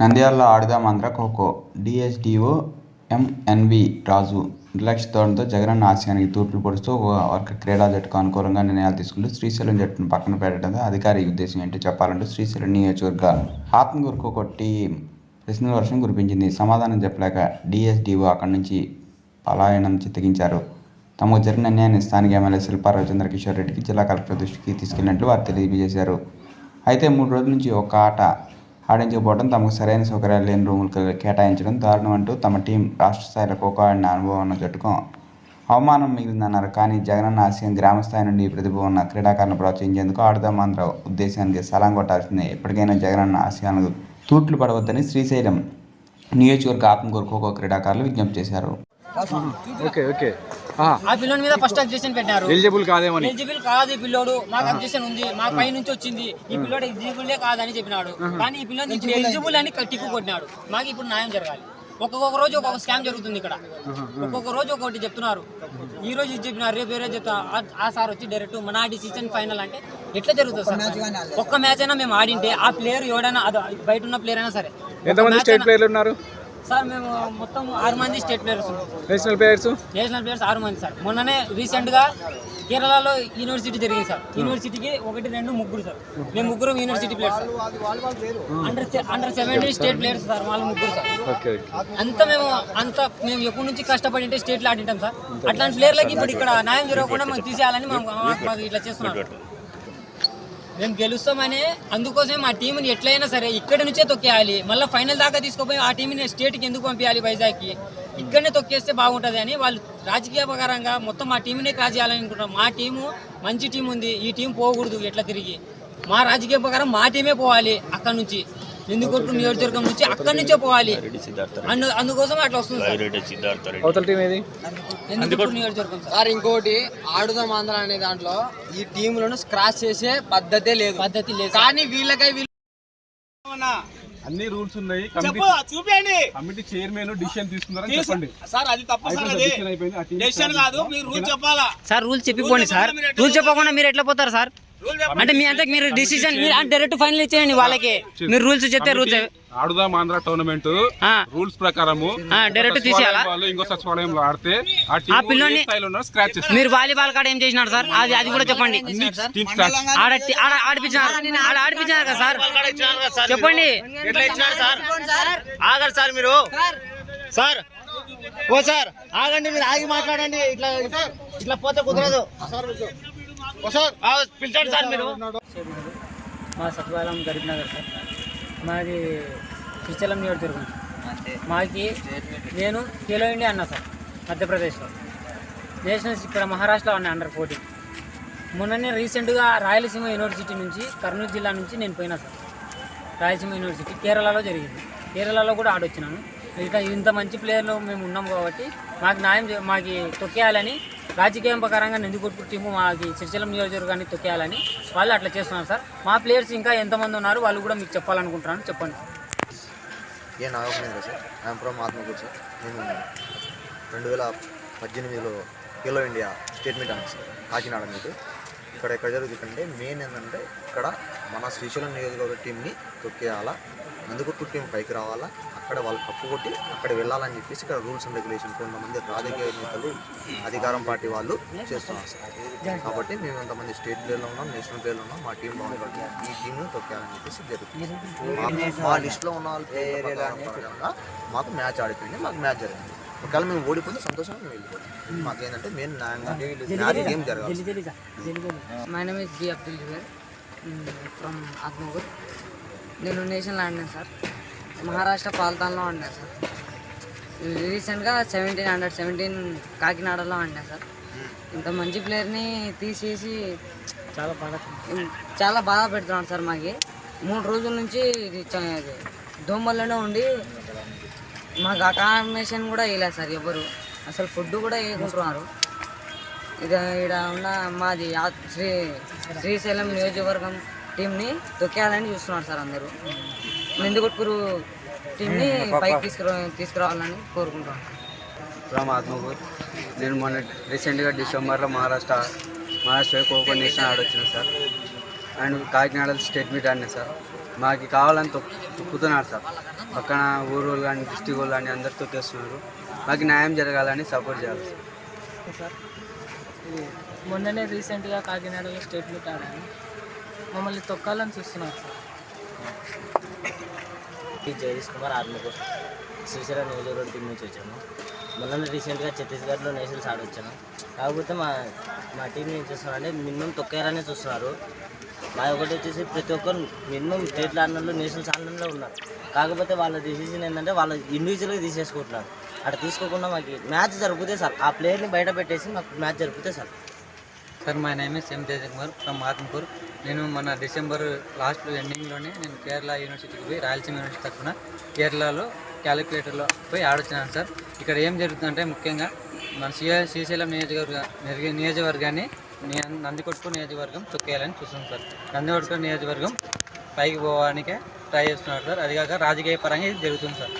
నంద్యాలలో Aadudam Andhra kho kho DSDO MNV Raju నిర్లక్ష్య ధోరణితో జగనన్న ఆశయానికి తూట్లు పొడుస్తూ ఒక వర్గ క్రీడా జట్టుకు అనుకూలంగా నిర్ణయాలు తీసుకుంటూ శ్రీశైలం జట్టును పక్కన పెట్టడంతో అధికారి ఉద్దేశం ఏంటో చెప్పాలంటూ శ్రీశైలం నియోజకవర్గ ఆత్మగురుకు కొట్టి టీం ప్రశ్నల వర్షం కురిపించింది. సమాధానం చెప్పలేక డిఎస్డిఓ అక్కడి నుంచి పలాయనం చిత్తగించారు తమకు జరిగిన అన్యాయాన్ని స్థానిక ఎమ్మెల్యే శిల్పా రవిచంద్ర కిషోర్ రెడ్డికి జిల్లా కలెక్టర్ దృష్టికి తీసుకెళ్ళినట్లు వారు తెలియజేశారు. అయితే మూడు రోజుల నుంచి ఒక ఆట ఆడించకపోవడం తమకు సరైన సౌకర్యాలు లేని రూములు కేటాయించడం దారుణం అంటూ తమ టీం రాష్ట్ర స్థాయిలో ఖోఖో ఆడిన అనుభవం ఉన్న జట్టుకు అవమానం మిగిలిందన్నారు. కానీ జగనన్న ఆశయం గ్రామ స్థాయి నుండి ప్రతిభ ఉన్న క్రీడాకారులను ప్రోత్సహించేందుకు ఆడదామాంధ్ర ఉద్దేశానికి సలాం కొట్టాల్సిందే. ఎప్పటికైనా జగనన్న ఆశయాలకు తూట్లు పడవద్దని శ్రీశైలం నియోజకవర్గ ఆత్మకూరు ఖోఖో క్రీడాకారులు విజ్ఞప్తి చేశారు. Okay okay. ఆ. పిల్లోని మీద ఫస్ట్ అబ్జెక్షన్ పెట్టారు ఎలిజిబుల్ కాదేమని. ఎలిజిబుల్ కాదు ఈ పిల్లోడు. మాకు అబ్జెక్షన్ ఉంది. మా పై నుంచి వచ్చింది. ఈ పిల్లోడు ఎలిజిబుల్ కాదని చెప్పినాడు. కానీ ఈ పిల్లోని ఇప్పుడు ఎలిజిబుల్ అని టిక్కు కొట్టినాడు. మాకు ఇప్పుడు న్యాయం జరగాలి. ఒక్కొక్క రోజు ఒక్కొక్క స్కామ్ జరుగుతుంది ఇక్కడ. ఒక్కొక్క రోజు ఒక్కొక్కటి చెప్తున్నారు. ఈ రోజు ఇది చెప్పినారు రేపు వేరే చెప్తా. ఆ- ఆ సార్ వచ్చి డైరెక్ట్ మన డిసిజన్ ఫైనల్ అంటే ఎట్లా జరుగుతుంది సార్? ఒక్క మ్యాచ్ అయినా మేము ఆడింటే ఆ ప్లేయర్ ఎవడైనా అది బయట ఉన్న ప్లేయర్ అయినా సరే. ఎంతమంది స్టేట్ ప్లేయర్లు ఉన్నారు? సార్ మేము మొత్తం ఆరు మంది state players national players national players ఆరు మంది సార్. మొన్ననే రీసెంట్గా కేరళలో యూనివర్సిటీ జరిగింది సార్. యూనివర్సిటీకి ఒకటి రెండు ముగ్గురు సార్. మేము ముగ్గురు university players under under seventeen state players sir వాళ్ళు ముగ్గురు సార్. ఓకే అంత మేము అంత మేము ఎప్పటి నుంచి కష్టపడి ఉంటే స్టేట్లో ఆడింటాం సార్. అట్లాంటి ప్లేయర్లకి ఇప్పుడు ఇక్కడ న్యాయం జరగకుండా మేము తీసేయాలని మాకు ఇట్లా చేస్తున్నాం మేము గెలుస్తామని అందుకోసమే మా టీంని ఎట్లయినా సరే ఇక్కడి నుంచే తొక్కేయాలి. మళ్ళీ ఫైనల్ దాకా తీసుకుపోయి ఆ టీంని స్టేట్కి ఎందుకు పంపించాలి వైజాగ్కి? ఇక్కడనే తొక్కేస్తే బాగుంటుంది అని వాళ్ళు రాజకీయ ప్రకారంగా మొత్తం మా టీంనే క్రాస్ చేయాలని మా టీము మంచి టీం ఉంది. ఈ టీం పోకూడదు ఎట్లా తిరిగి. మా రాజకీయ ప్రకారం మా టీమే పోవాలి అక్కడ నుంచి. ఎందుకొట్టు నియోజకవర్గం నుంచి అక్కడి నుంచే పోవాలి. అందు అందుకోసం అట్లా వస్తుంది సార్. అవతల టీం ఏది? ఎందుకొట్టు నియోజకవర్గం సార్. సార్ ఇంకోటి ఆడుదాం ఆంధ్ర అనే దాంట్లో ఈ టీములను స్క్రాచ్ చేసే పద్ధతే లేదు. పద్ధతి లేదు కానీ వీళ్ళకై వీళ్ళు అన్ని రూల్స్ ఉన్నాయి. చెప్పు చూపించండి కమిటీ చైర్మన్ డిసిషన్ తీసుకున్నారని చెప్పండి. సార్ అది తప్పు సార్ అది. డెసిషన్ కాదు మీరు రూల్ చెప్పాలా? సార్ రూల్స్ చెప్పిపోండి సార్. రూల్స్ చెప్పకుండా మీరు ఎట్లా పోతారు సార్? రూల్ అంటే మీ అంటే మీరు డిసిజన్ మీరు డైరెక్ట్ ఫైనల్ ఇచ్చేయండి వాళ్ళకి. మీరు రూల్స్ చెప్తే రూల్స్ ఆడుదాం ఆంధ్ర టోర్నమెంట్. రూల్స్ ప్రకారము ఆ, direct తీసేయాలా? వాళ్ళు ఇంకో సచివాలయంలో ఆడితే ఆ పిల్లోని- మీరు వాలీబాల్ కాడ ఏం చేసినారు సార్? అది అది కూడా చెప్పండి. ఆడిపించినారు. ఆడ ఆడిపించినారు. కదా సార్? చెప్పండి. ఆగండి సార్ మీరు. సార్. ఓ సార్ ఆగండి మీరు. ఆగి మాట్లాడండి. ఇట్లా ఇట్లా పోతే కుదరదు. సార్ పిలిచండి సార్ మీరు. మా సచివాలయం గరీబ్నగర్ సార్. మాది శ్రీశైలం నియోజకవర్గం. మాకి నేను ఖేలో ఇండియా అన్నా సార్ మధ్యప్రదేశ్లో. నేషనల్స్ ఇక్కడ మహారాష్ట్రలో ఉన్నాయి అండర్ ఫోర్టీన్ మొన్ననే రీసెంట్గా రాయలసీమ యూనివర్సిటీ నుంచి కర్నూలు జిల్లా నుంచి నేను పోయినా సార్. రాయలసీమ యూనివర్సిటీ కేరళలో జరిగింది. కేరళలో కూడా ఆడొచ్చినాను. ఇక ఇంత మంచి ప్లేయర్లు మేము ఉన్నాం కాబట్టి మాకు న్యాయం చే- మాకు తొక్కేయాలని రాజకీయం ప్రకారంగా నిందికొట్టుకు టీము మాకు శ్రీశైలం నియోజకవర్గాన్ని తొక్కేయాలని వాళ్ళు అట్లా చేస్తున్నారు సార్. మా ప్లేయర్స్ ఇంకా ఎంతమంది ఉన్నారు వాళ్ళు కూడా మీకు చెప్పాలనుకుంటున్నాను చెప్పండి. ఏ Nagamahendra sir? I'm from Atmakur sir. నేను రెండు వేల పద్దెనిమిదిలో ఖేలో ఇండియా స్టేట్మెంట్ అన్నాను సార్. కాకినాడ మీకు ఇక్కడ ఎక్కడ జరుగుతుందంటే మెయిన్ ఏంటంటే ఇక్కడ మన శ్రీశైలం నియోజకవర్గ టీంని తొక్కేయాలా? నందుకొట్టు టీం పైకి రావాలా? అక్కడ వాళ్ళు కప్పు కొట్టి అక్కడ వెళ్ళాలని చెప్పేసి ఇక్కడ రూల్స్ అండ్ రెగ్యులేషన్ కొంతమంది రాజకీయ నేతలు అధికారం పార్టీ వాళ్ళు చేస్తున్నారు సార్. కాబట్టి మేము ఎంతమంది స్టేట్ ప్లేయర్లో ఉన్నాం నేషనల్ ప్లేయర్లో ఉన్నాం మా టీం కాబట్టి ఈ టీంను తొక్కేయాలని చెప్పేసి జరుగుతుంది. మా- లిస్ట్లో ఉన్న వాళ్ళ మాకు మ్యాచ్ ఆడిపోయింది మాకు మ్యాచ్ జరిగింది. ఒకవేళ మేము ఓడిపోతే సంతోషంగా మేము వెళ్ళిపోతాం. మాకేంటంటే మెయిన్ న్యాయంగా న్యాయ గేమ్ జరగాలి my name is G Abdul Zubair from నేను నేషనల్ ఆడినాను సార్. మహారాష్ట్ర పాల్తాన్లో ఆడినా సార్. రీసెంట్గా సెవెంటీన్ హండ్రెడ్ సెవెంటీన్ కాకినాడలో ఆడినా సార్. ఇంత మంచి ప్లేయర్ని తీసేసి చాలా బాగా చాలా బాధ పెడుతున్నాడు సార్ మాకి. మూడు రోజుల నుంచి దోమల్లోనే ఉండి మాకు అకామిడేషన్ కూడా వేయలేదు సార్ ఎవరు అసలు ఫుడ్ కూడా వేయకుంటున్నారు ఇది ఇక్కడ ఉన్న మాది శ్రీ శ్రీశైలం నియోజకవర్గం టీంని తొక్కేయాలని చూస్తున్నారు సార్ అందరూ. నందికొట్కూరు టీంని పైకి తీసుకురా తీసుకురావాలని కోరుకుంటున్నాను ఫ్రమ్ ఆత్మకూర్ నేను మొన్న రీసెంట్గా డిసెంబర్లో Maharashtra Maharashtra kho kho national ఆడొచ్చిన sir. And Kakinada state meet ఆడినా సార్. మాకు కావాలని తొక్కు తొక్కుతున్నారు సార్. పక్కన ఊరు కానీ డిస్టిక్ వాళ్ళు కానీ అందరు తొక్కేస్తున్నారు. మాకు న్యాయం జరగాలని సపోర్ట్ చేయాలి సార్. మొన్ననే రీసెంట్గా కాకినాడలో స్టేట్ మీట్ ఆడాను. మమ్మల్ని తొక్కాలని చూస్తున్నారు సార్. జగదీష్ కుమార్ ఆత్మకూర్. శ్రీశైలం నియోజకవర్గం టీం నుంచి వచ్చాము. మొన్న రీసెంట్గా ఛత్తీస్గఢ్లో నేషనల్స్ ఆడొచ్చాను. కాకపోతే మా మా టీం ఏం చేస్తున్నారంటే మినిమం తొక్కేయాలనే చూస్తున్నారు. మా ఒకటి వచ్చేసి ప్రతి ఒక్కరు మినిమం స్టేట్లో ఆడినలో నేషనల్స్ ఆడడంలో ఉన్నారు. కాకపోతే వాళ్ళ డిసిజన్ ఏంటంటే వాళ్ళ ఇండివిజువల్గా తీసేసుకుంటున్నారు. అక్కడ తీసుకోకుండా మాకు మ్యాచ్ జరిగితే సార్. ఆ ప్లేయర్ని బయట పెట్టేసి మాకు మ్యాచ్ జరిగితే sir. Sir my name is M Tejakumar from Atmakur. నేను మన డిసెంబర్ లాస్ట్ ఎండింగ్లోనే నేను కేరళ యూనివర్సిటీకి పోయి రాయలసీమ యూనివర్సిటీ తరఫున కేరళలో క్యాలిక్యులేటర్లో పోయి ఆడొచ్చినాను సార్. ఇక్కడ ఏం జరుగుతుందంటే ముఖ్యంగా మన శ్రీ శ్రీశైలం నియోజకవర్గ నియోజకవర్గాన్ని ని- నందికొట్కు నియోజకవర్గం తొక్కేయాలని చూస్తున్నాం సార్. నందికొట్కు నియోజకవర్గం పైకి పోవడానికే ట్రై చేస్తున్నారు సార్. అది కాక రాజకీయ పరంగా ఇది జరుగుతుంది సార్.